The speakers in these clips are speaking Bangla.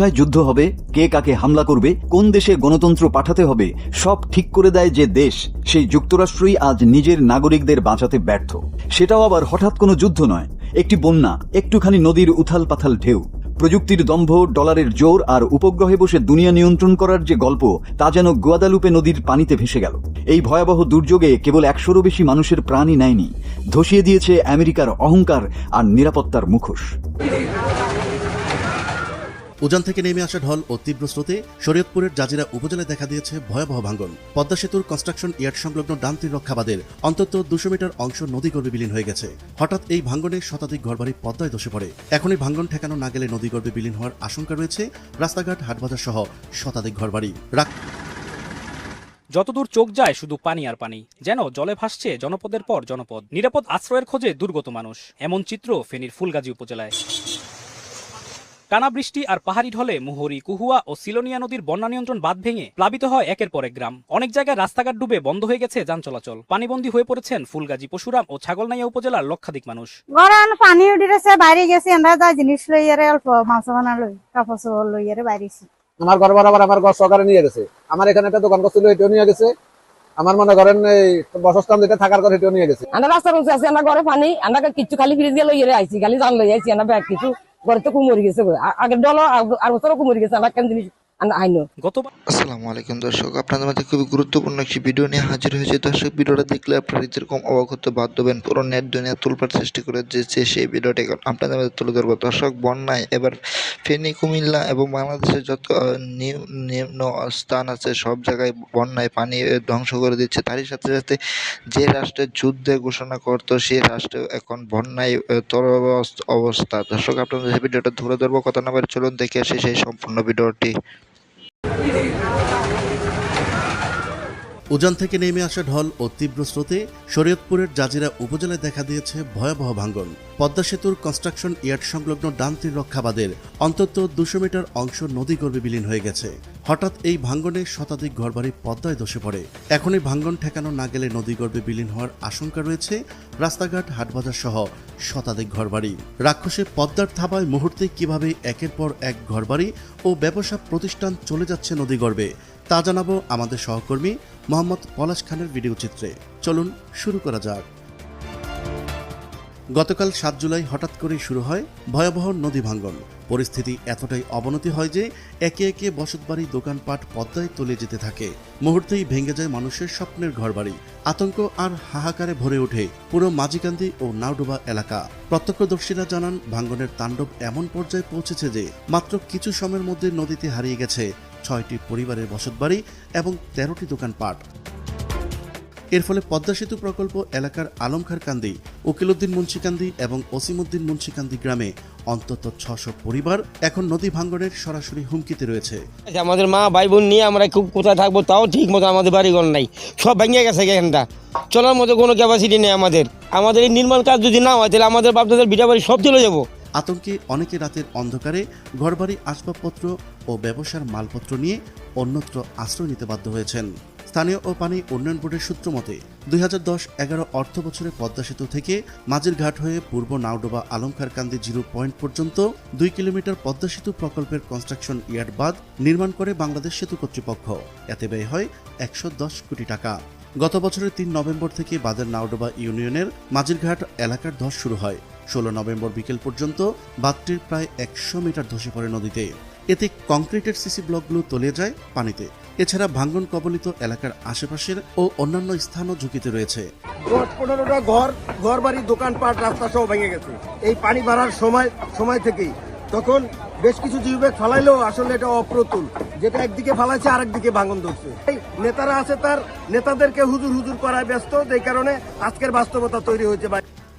কোথায় যুদ্ধ হবে, কে কাকে হামলা করবে, কোন দেশে গণতন্ত্র পাঠাতে হবে, সব ঠিক করে দেয় যে দেশ, সেই যুক্তরাষ্ট্রই আজ নিজের নাগরিকদের বাঁচাতে ব্যর্থ। সেটাও আবার হঠাৎ কোনো যুদ্ধ নয়, একটি বন্যা, একটুখানি নদীর উথাল পাথাল ঢেউ। প্রযুক্তির দম্ভ, ডলারের জোর আর উপগ্রহে বসে দুনিয়া নিয়ন্ত্রণ করার যে গল্প, তা যেন গোয়াদালুপে নদীর পানিতে ভেসে গেল। এই ভয়াবহ দুর্যোগে কেবল একশোরও বেশি মানুষের প্রাণই নেয়নি, ধসিয়ে দিয়েছে আমেরিকার অহংকার আর নিরাপত্তার মুখোশ। উজান থেকে নেমে আসা ঢল ও তীব্র স্রোতে শরীয়তপুরের জাজিরা উপজেলায় দেখা দিয়েছে ভয়াবহ ভাঙ্গন। পদ্মা সেতুর কনস্ট্রাকশন ইয়ার্ড সংলগ্ন ডানতির রক্ষাবাদের অন্তত দুশো মিটার অংশ নদীগর্ভে বিলীন হয়ে গেছে। হঠাৎ এই ভাঙ্গনে শতাধিক ঘরবাড়ি পদ্মায় ধসে পড়ে। এখনই ভাঙ্গন ঠেকানো না গেলে নদীগর্ভে বিলীন হওয়ার আশঙ্কা রয়েছে রাস্তাঘাট, হাটবাজার সহ শতাধিক ঘরবাড়ি। যতদূর চোখ যায় শুধু পানি আর পানি। যেন জলে ভাসছে জনপদের পর জনপদ। নিরাপদ আশ্রয়ের খোঁজে দুর্গত মানুষ। এমন চিত্র ফেনীর ফুলগাজী উপজেলায়। টানা বৃষ্টি আর পাহাড়ি ঢলে মুহুরী কুহুয়া ও সিলোনিয়া নদীর বন্যা নিয়ন্ত্রণ বাঁধ ভেঙে প্লাবিত হয় একের পর এক গ্রাম। অনেক জায়গায় রাস্তাঘাট ডুবে বন্ধ হয়ে গেছে যান চলাচল। পানিবন্দী হয়ে পড়েছেন ফুলগাজী পশুরাম ও ছাগলনাইয়া উপজেলার লক্ষাধিক মানুষ। গরম পানি উঠিছে বাইরে গেছি আমরা যা জিনিস লই আরে অল্প মাংস বানা লই কাপড় চোপড় লই আরে বাইরেছি। আমার ঘর বরাবর আমার ঘর সরকারে নিয়ে গেছে। আমার এখানে একটা দোকান করছিল এটাও নিয়ে গেছে। আমার মনে করেন এই বসস্থান যেটা থাকার ঘর এটাও নিয়ে গেছে। আমরা রাস্তার উঁচু আছি আমরা ঘরে পানি আমরা কিছু খালি ফ্রিজ দিয়ে লইয়ে আইছি খালি জান লই আইছি আমরা ব্যাগ কিছু ঘরে তো কুমরি গেছে গো। আ- আগের ডল আর বছরও কুমরি গেছে আমরা কেন জিনিস আসসালামু আলাইকুম দর্শক আপনাদের মধ্যে খুবই গুরুত্বপূর্ণ একটি ভিডিও নিয়ে হাজির হয়েছে। দর্শক ভিডিওটা দেখলে আপনারা এরকম অবাক হতে বাধ্য হবেন পুরো নেট দুনিয়া তুলপার চেষ্টা করে যে সেই ভিডিওটি এখন আপনাদের মধ্যে তুলে ধরবো। দর্শক বন্যায় এবার ফেনী কুমিল্লা এবং বাংলাদেশের যত নিম্ন স্থান আছে সব জায়গায় বন্যায় পানি ধ্বংস করে দিচ্ছে। তারই সাথে সাথে যে রাষ্ট্রের যুদ্ধে ঘোষণা করতো সেই রাষ্ট্র এখন বন্যায় তর অবস্থা। দর্শক আপনাদের ভিডিওটা তুলে ধরবো কথা না বলে চলুন দেখে আসি সেই সম্পূর্ণ ভিডিওটি। উজান থেকে নেমে আসা ঢল ও তীব্র স্রোতে শরীয়তপুরের জাজিরা উপজেলায় দেখা দিয়েছে ভয়াবহ ভাঙ্গন। পদ্মা সেতুর কনস্ট্রাকশন ইয়ার্ড সংলগ্ন ডানতির রক্ষাবাদের অন্তত দুশো মিটার অংশ নদী নদীগর্ভে বিলীন হয়ে গেছে। হঠাৎ এই ভাঙ্গনে শতাধিক ঘরবাড়ি পদ্মায় ধসে পড়ে। এখন এই ভাঙ্গন ঠেকানো না গেলে নদীগর্ভে বিলীন হওয়ার আশঙ্কা রয়েছে রাস্তাঘাট, হাটবাজার সহ শতাধিক ঘরবাড়ি। রাক্ষসে পদ্মার থাবায় মুহূর্তে কীভাবে একের পর এক ঘরবাড়ি ও ব্যবসা প্রতিষ্ঠান চলে যাচ্ছে নদীগর্ভে তা জানাব আমাদের সহকর্মী মোহাম্মদ পলাশ খানের ভিডিও চিত্রে। চলুন শুরু করা যাক। গতকাল সাত জুলাই হঠাৎ করেই শুরু হয় ভয়াবহ নদী ভাঙ্গন। পরিস্থিতি এতটাই অবনতি হয় যে একে একে বসতবাড়ি, দোকানপাট পদ্মায় তলে যেতে থাকে। মুহূর্তেই ভেঙে যায় মানুষের স্বপ্নের ঘরবাড়ি। আতঙ্ক আর হাহাকারে ভরে ওঠে পুরো মাঝিকান্দি ও নাওডোবা এলাকা। প্রত্যক্ষদর্শীরা জানান, ভাঙ্গনের তাণ্ডব এমন পর্যায়ে পৌঁছেছে যে মাত্র কিছু সময়ের মধ্যে নদীতে হারিয়ে গেছে ছয়টি পরিবারের বসতবাড়ি এবং তেরোটি দোকানপাট। এর ফলে পদ্মা সেতু প্রকল্প এলাকার আলমখার কান্দি উকিলউদ্দিন মুন্সিকান্দি এবং ওসিমুদ্দিন মুন্সিকান্দি গ্রামে অন্তত ছশো পরিবার এখন নদী ভাঙ্গনের সরাসরি হুমকিতে রয়েছে। আচ্ছা, আমাদের মা ভাই বোন নিয়ে আমরা খুব কোথায় থাকব তাও ঠিক মতো আমাদের বাড়িঘর নাই। সব ভেঙে গেছে এখানটা। চলার মতো কোনো ক্যাপাসিটি নেই আমাদের। আমাদের এই নির্মাণ কাজ যদি না হয় তাহলে আমাদের বাপদাদের বিটা বাড়ি সব চলে যাব। আতঙ্কে অনেকে রাতের অন্ধকারে ঘরবাড়ি আসবাবপত্র ও ব্যবসার মালপত্র নিয়ে অন্যত্র আশ্রয় নিতে বাধ্য হয়েছেন। স্থানীয় ও পানি উন্নয়ন বোর্ডের সূত্র মতে, দুই হাজার দশ এগারো অর্থ বছরে পদ্মা সেতু থেকে মাঝের ঘাট হয়ে পূর্ব নাওডোবা আলমখার কান্দি জিরো পয়েন্ট পর্যন্ত দুই কিলোমিটার পদ্মা সেতু প্রকল্পের কনস্ট্রাকশন ইয়ার্ড বাদ নির্মাণ করে বাংলাদেশ সেতু কর্তৃপক্ষ। এতে ব্যয় হয় একশো দশ কোটি টাকা। গত বছরের তিন নভেম্বর থেকে বাদের নাওডোবা ইউনিয়নের মাঝিরঘাট এলাকার ধস শুরু হয়। ষোলো নভেম্বর বিকেল পর্যন্ত বাঁধটির প্রায় একশো মিটার ধসে পড়ে নদীতে। এতে কংক্রিটের সিসি ব্লকগুলো তলিয়ে যায় পানিতে। এছাড়া ভাঙ্গন কবলিত এলাকার আশেপাশের ও অন্যান্য স্থানও ঝুঁকিতে রয়েছে। ঘর ঘর বাড়ি দোকানপাট রাস্তা সব ভেঙে গেছে। এই পানি বাড়ার সময় সময় থেকেই। তখন বেশ কিছু জিওব্যাগ ফালাইলেও আসলে এটা অপ্রতুল। যেটা একদিকে ফালাইছে আরেক দিকে ভাঙন ধরছে নেতারা আছে তার, নেতাদেরকে হুজুর হুজুর করায় ব্যস্ত। এই কারণে আজকের বাস্তবতা তৈরি হয়েছে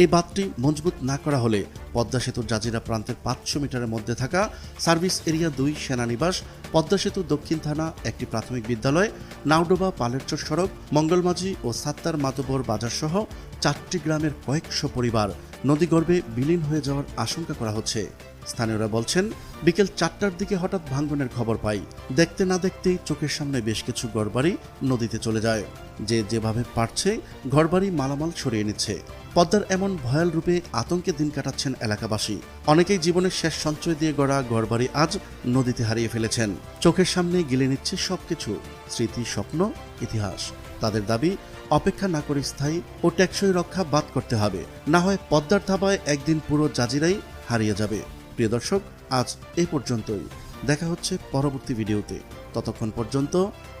এই বাঁধটি মজবুত না করা হলে পদ্মা সেতুর জাজিরা প্রান্তের পাঁচশো মিটারের মধ্যে থাকা সার্ভিস এরিয়া দুই সেনানিবাস, পদ্মা সেতু দক্ষিণ থানা, একটি প্রাথমিক বিদ্যালয়, নাওডোবা পালেরচর সড়ক, মঙ্গলমাঝি ও সাত্তার মাতবর বাজার সহ চারটি গ্রামের কয়েকশো পরিবার নদীগর্ভে বিলীন হয়ে যাওয়ার আশঙ্কা করা হচ্ছে। স্থানীয়রা বলছেন, বিকেল চারটার দিকে হঠাৎ ভাঙ্গনের খবর পাই। দেখতে না দেখতেই চোখের সামনে বেশ কিছু ঘরবাড়ি নদীতে চলে যায়। যে যেভাবে পারছে, ঘরবাড়ি মালামাল সরিয়ে নিচ্ছে। পদ্মার এমন ভয়াল রূপে আতঙ্কে দিন কাটাচ্ছেন এলাকাবাসী। অনেকেই জীবনের শেষ সঞ্চয় দিয়ে গড়া ঘরবাড়ি আজ নদীতে হারিয়ে ফেলেছেন। চোখের সামনে গিলে নিচ্ছে সবকিছু। স্মৃতি, স্বপ্ন, ইতিহাস। তাদের দাবি, অপেক্ষা না করে স্থায়ী ও টেকসই রক্ষা বাদ করতে হবে। না হয় পদ্মার থাবায় একদিন পুরো জাজিরাই হারিয়ে যাবে। প্রিয় দর্শক, আজ এই পর্যন্তই। দেখা হচ্ছে পরবর্তী ভিডিওতে। ততক্ষণ পর্যন্ত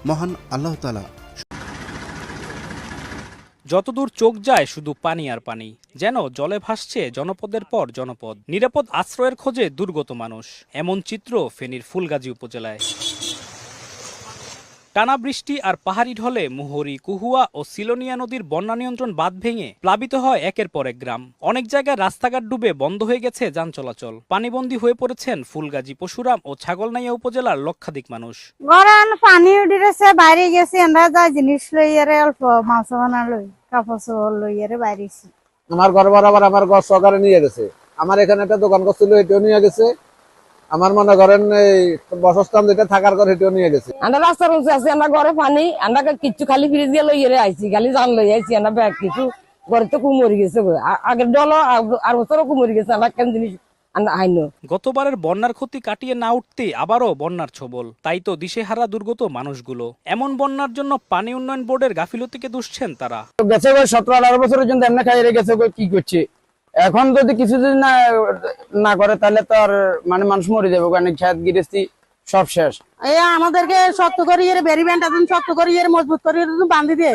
মহান আল্লাহ তালা যতদূর চোখ যায় শুধু পানি আর পানি, যেন জলে ভাসছে জনপদের পর জনপদ। নিরাপদ আশ্রয়ের খোঁজে দুর্গত মানুষ। এমন চিত্র ফেনীর ফুলগাজী উপজেলায়। টানা বৃষ্টি আর পাহাড়ি ঢলে মুহুরী কুহুয়া ও সিলোনিয়া নদীর বন্যা নিয়ন্ত্রণ বাঁধ ভেঙে প্লাবিত হয় একের পর এক গ্রাম। অনেক জায়গায় রাস্তাঘাট ডুবে বন্ধ হয়ে গেছে যান চলাচল। পানিবন্দী হয়ে পড়েছেন ফুলগাজী পশুরাম ও ছাগলনাইয়া উপজেলার লক্ষাধিক মানুষ। গরম পানি উঠিছে বাইরে গেছি আমরা যা জিনিস লই আরে অল্প মাংস বানা লই কাপড় চোপড় লই আরে বাইরেছি আমার ঘর বরাবর আমার ঘর সহকারে নিয়ে গেছে। আমার এখানে একটা দোকান করছিল এটাও নিয়ে গেছে। আমার মনে করেন এই বসস্থান যেটা থাকার ঘর এটাও নিয়ে গেছে। আমরা রাস্তার উঁচু আছি আমরা ঘরে পানি আমরা কিচ্ছু খালি ফ্রিজ দিয়ে লইয়ে আইছি খালি জান লই আইছি আমরা ব্যাগ কিছু ঘরে তো কুমরি গেছে আগের ডল আর বছরও কুমরি গেছে আমরা কেন জিনিস গতবারের বন্যার ক্ষতি কাটিয়ে না উঠতে আবারও বন্যার ছবল। তাই তো দিশেহারা দুর্গত মানুষগুলো। এমন বন্যার জন্য পানি উন্নয়ন বোর্ডের গাফিলতিকে দুষছেন তারা। গেছে সতেরো আঠারো বছরের জন্য এমনি খাইয়ে গেছে গো কি করছে? এখন যদি কিছু যদি না না করে, তাহলে তো আর মানে মানুষ মরে যাবে। কারণ খেত গিরেস্তি সব শেষ। এ আমাদেরকে শক্ত করে বেরি ব্যান্ড শক্ত করে ইয়ে মজবুত করে বান্ধি দিয়ে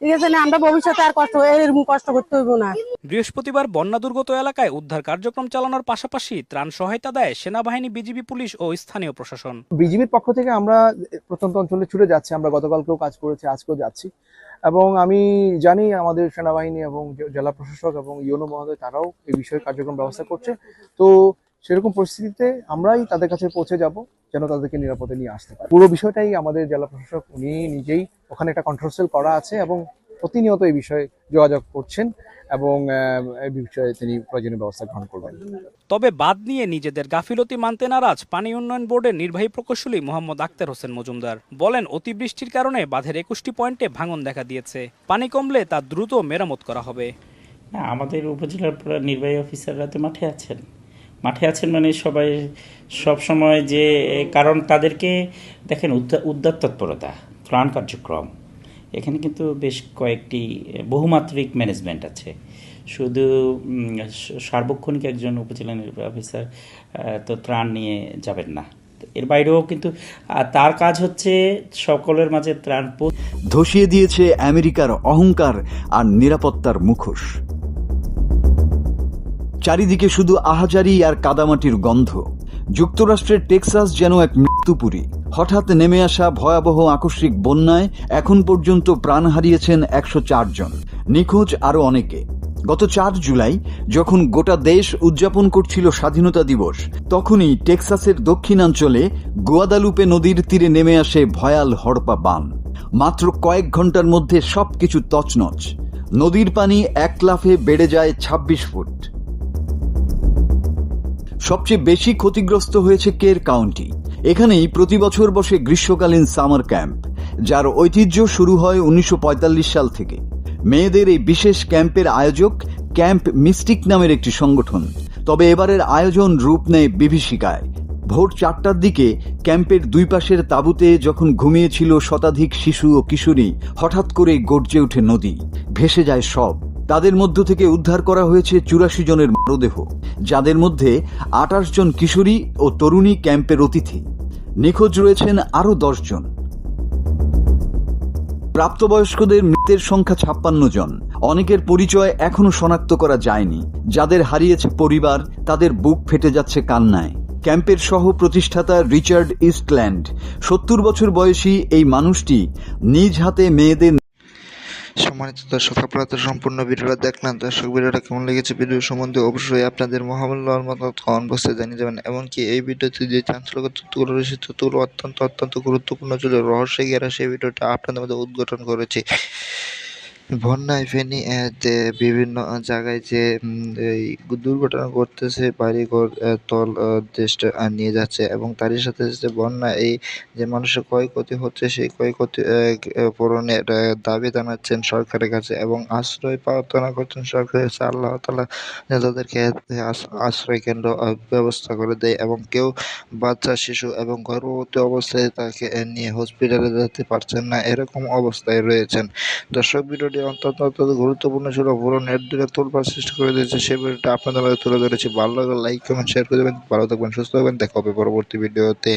ঠিক আছে না আমরা ভবিষ্যতে আর কষ্ট এরকম কষ্ট করতে হইব না। বৃহস্পতিবার বন্যা দুর্গত এলাকায় উদ্ধার কার্যক্রম চালানোর পাশাপাশি ত্রাণ সহায়তা দেয় সেনাবাহিনী বিজিবি পুলিশ ও স্থানীয় প্রশাসন। বিজিবির পক্ষ থেকে আমরা প্রত্যন্ত অঞ্চলে ছুটে যাচ্ছি আমরা গতকালকেও কাজ করেছি আজকেও যাচ্ছি। এবং আমি জানি আমাদের সেনাবাহিনী এবং জেলা প্রশাসক এবং ইউনো মহোদয় তারাও এই বিষয়ে কার্যক্রম ব্যবস্থা করছে। তো সেরকম পরিস্থিতিতে আমরাই তাদের কাছে পৌঁছে যাব যেন তাদেরকে নিরাপদে নিয়ে আসতে পারে। পুরো বিষয়টাই আমাদের জেলা প্রশাসক উনি নিজেই ওখানে একটা কন্ট্রোল সেল করা আছে এবং প্রতিনিয়ত এই বিষয়ে যোগাযোগ করছেন এবং এই বিষয়ে তিনি প্রয়োজনীয় ব্যবস্থা গ্রহণ করবেন। তবে বাদ নিয়ে নিজেদের গাফিলতি মানতে নারাজ পানি উন্নয়ন বোর্ডের নির্বাহী প্রকৌশলী মোহাম্মদ আক্তার হোসেন মজুমদার। বলেন অতিবৃষ্টির কারণে বাঁধের একুশটি পয়েন্টে ভাঙন দেখা দিয়েছে। পানি কমলে তা দ্রুত মেরামত করা হবে। না আমাদের উপজেলার পুরো নির্বাহী অফিসাররা তো মাঠে আছেন। মাঠে আছেন মানে সবাই সব সময় যে কারণ তাদেরকে দেখেন উদ্যা- উদ্যার তৎপরতা ত্রাণ কার্যক্রম। এখানে কিন্তু বেশ কয়েকটি, বহুমাত্রিক ম্যানেজমেন্ট আছে। শুধু সার্বক্ষণিক একজন উপজেলা নির্বাহী অফিসার তো ত্রাণ নিয়ে যাবেন না। এর বাইরেও কিন্তু তার কাজ হচ্ছে সকলের মাঝে ত্রাণ ধসিয়ে দিয়েছে আমেরিকার অহংকার আর নিরাপত্তার মুখোশ। চারিদিকে শুধু আহাজারি আর কাদামাটির গন্ধ। যুক্তরাষ্ট্রের টেক্সাস যেন এক মৃত্যুপুরী। হঠাৎ নেমে আসা ভয়াবহ আকস্মিক বন্যায় এখন পর্যন্ত প্রাণ হারিয়েছেন একশো জন। নিখোঁজ আরও অনেকে। গত চার জুলাই, যখন গোটা দেশ উদযাপন করছিল স্বাধীনতা দিবস, তখনই টেক্সাসের দক্ষিণাঞ্চলে গোয়াদালুপে নদীর তীরে নেমে আসে ভয়াল হড়পা বান। মাত্র কয়েক ঘণ্টার মধ্যে সবকিছু তছনছ। নদীর পানি এক লাফে বেড়ে যায় ২৬ ফুট। সবচেয়ে বেশি ক্ষতিগ্রস্ত হয়েছে কের কাউন্টি। এখানেই প্রতি বছর বসে গ্রীষ্মকালীন সামার ক্যাম্প, যার ঐতিহ্য শুরু হয় উনিশশো পঁয়তাল্লিশ সাল থেকে। মেয়েদের এই বিশেষ ক্যাম্পের আয়োজক ক্যাম্প মিস্টিক নামের একটি সংগঠন। তবে এবারের আয়োজন রূপ নেয় বিভীষিকায়। ভোর চারটার দিকে ক্যাম্পের দুই পাশের তাঁবুতে যখন ঘুমিয়েছিল শতাধিক শিশু ও কিশোরী, হঠাৎ করে গর্জে ওঠে নদী। ভেসে যায় সব। তাদের মধ্য থেকে উদ্ধার করা হয়েছে চুরাশি জনের মরদেহ, যাদের মধ্যে আঠাশ জন কিশোরী ও তরুণী ক্যাম্পের অতিথি। নিখোঁজ রয়েছেন আরও দশ জন। প্রাপ্তবয়স্কদের মৃতের সংখ্যা ছাপ্পান্ন জন। অনেকের পরিচয় এখনও শনাক্ত করা যায়নি। যাদের হারিয়েছে পরিবার, তাদের বুক ফেটে যাচ্ছে কান্নায়। ক্যাম্পের সহ প্রতিষ্ঠাতা রিচার্ড ইস্টল্যান্ড, সত্তর বছর বয়সী এই মানুষটি নিজ হাতে মেয়েদের সম্মানিত দর্শক, আপনারা তো সম্পূর্ণ ভিডিওটা দেখলেন দর্শক, ভিডিওটা কেমন লেগেছে ভিডিও সম্বন্ধে অবশ্যই আপনাদের মহামূল্যর মতামত কমেন্ট বক্সে জানিয়ে যাবেন এমনকি এই ভিডিওতে যে চাঞ্চল্যকর তথ্যগুলো রয়েছে, তথ্যগুলো অত্যন্ত অত্যন্ত গুরুত্বপূর্ণ ছিল। রহস্য গিয়ে সেই ভিডিওটা আপনাদের মধ্যে উদ্ঘাটন করেছি। বন্যায় ফেনী যে বিভিন্ন জায়গায় যে এই দুর্ঘটনা ঘটতেছে, বাড়িঘর তল দেশটা নিয়ে যাচ্ছে এবং তারই সাথে সাথে বন্যা এই যে মানুষের ক্ষয়ক্ষতি হচ্ছে, সেই ক্ষয়ক্ষতি পূরণের দাবি জানাচ্ছেন সরকারের কাছে এবং আশ্রয় প্রার্থনা করছেন সরকারের কাছে। আল্লাহ তালা তাদেরকে আশ্রয় কেন্দ্র ব্যবস্থা করে দেয় এবং কেউ বাচ্চা, শিশু এবং গর্ভবতী অবস্থায় তাকে নিয়ে হসপিটালে যেতে পারছেন না, এরকম অবস্থায় রয়েছেন। দর্শক, ভিডিওটি অত্যন্ত অত্যন্ত গুরুত্বপূর্ণ ছিল পুরো নেট দূরে তোলপার সৃষ্টি করে দিয়েছে। সে ভিডিওটা আপনাদের মধ্যে তুলে ধরেছি। ভালো লাগলে লাইক কমেন্ট শেয়ার করে দেবেন। ভালো থাকবেন, সুস্থ থাকবেন। দেখা হবে পরবর্তী ভিডিওতে।